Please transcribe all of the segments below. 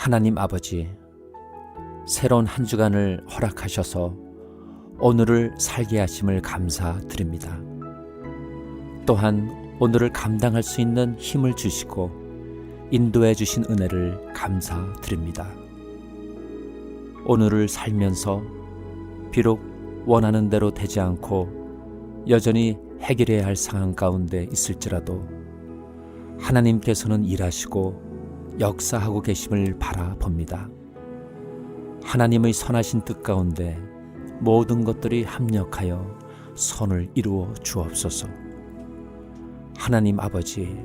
하나님 아버지, 새로운 한 주간을 허락하셔서 오늘을 살게 하심을 감사드립니다. 또한 오늘을 감당할 수 있는 힘을 주시고 인도해 주신 은혜를 감사드립니다. 오늘을 살면서 비록 원하는 대로 되지 않고 여전히 해결해야 할 상황 가운데 있을지라도 하나님께서는 일하시고 역사하고 계심을 바라봅니다. 하나님의 선하신 뜻 가운데 모든 것들이 합력하여 선을 이루어 주옵소서. 하나님 아버지,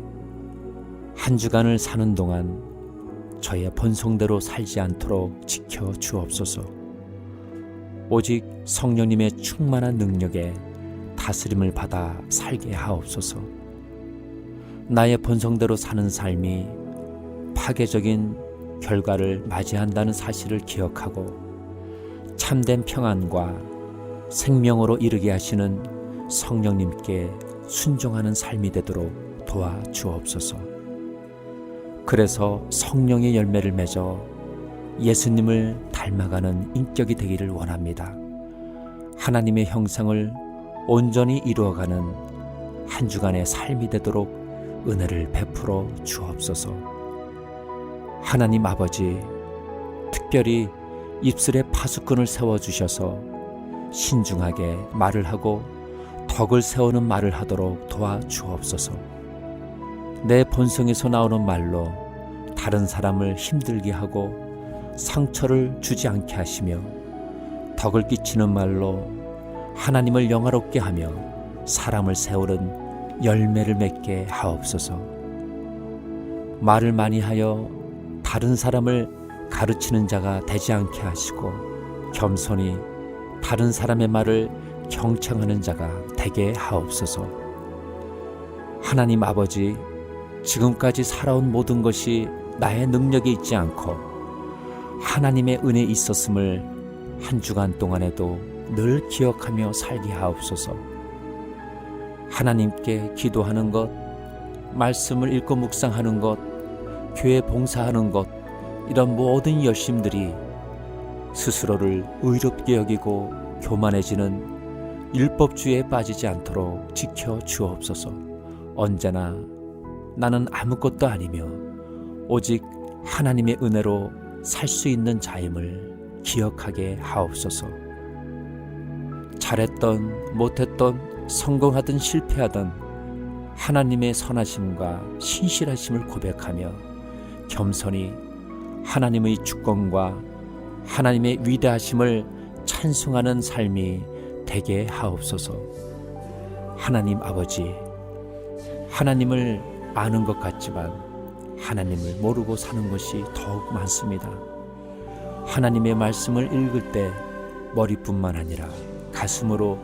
한 주간을 사는 동안 저의 본성대로 살지 않도록 지켜 주옵소서. 오직 성령님의 충만한 능력에 다스림을 받아 살게 하옵소서. 나의 본성대로 사는 삶이 파괴적인 결과를 맞이한다는 사실을 기억하고 참된 평안과 생명으로 이르게 하시는 성령님께 순종하는 삶이 되도록 도와 주옵소서. 그래서 성령의 열매를 맺어 예수님을 닮아가는 인격이 되기를 원합니다. 하나님의 형상을 온전히 이루어가는 한 주간의 삶이 되도록 은혜를 베풀어 주옵소서. 하나님 아버지, 특별히 입술에 파수꾼을 세워주셔서 신중하게 말을 하고 덕을 세우는 말을 하도록 도와 주옵소서. 내 본성에서 나오는 말로 다른 사람을 힘들게 하고 상처를 주지 않게 하시며 덕을 끼치는 말로 하나님을 영화롭게 하며 사람을 세우는 열매를 맺게 하옵소서. 말을 많이 하여 다른 사람을 가르치는 자가 되지 않게 하시고 겸손히 다른 사람의 말을 경청하는 자가 되게 하옵소서. 하나님 아버지, 지금까지 살아온 모든 것이 나의 능력에 있지 않고 하나님의 은혜 있었음을 한 주간 동안에도 늘 기억하며 살게 하옵소서. 하나님께 기도하는 것, 말씀을 읽고 묵상하는 것, 교회 봉사하는 것, 이런 모든 열심들이 스스로를 의롭게 여기고 교만해지는 율법주의에 빠지지 않도록 지켜 주옵소서. 언제나 나는 아무것도 아니며 오직 하나님의 은혜로 살 수 있는 자임을 기억하게 하옵소서. 잘했던 못했던 성공하든 실패하든 하나님의 선하심과 신실하심을 고백하며 겸손히 하나님의 주권과 하나님의 위대하심을 찬송하는 삶이 되게 하옵소서. 하나님 아버지, 하나님을 아는 것 같지만 하나님을 모르고 사는 것이 더욱 많습니다. 하나님의 말씀을 읽을 때 머리뿐만 아니라 가슴으로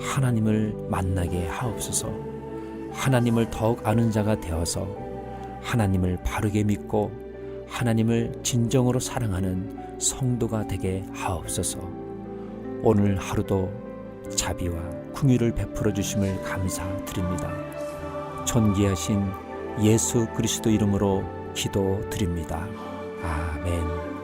하나님을 만나게 하옵소서. 하나님을 더욱 아는 자가 되어서 하나님을 바르게 믿고 하나님을 진정으로 사랑하는 성도가 되게 하옵소서. 오늘 하루도 자비와 궁유를 베풀어 주심을 감사드립니다. 존귀하신 예수 그리스도 이름으로 기도드립니다. 아멘.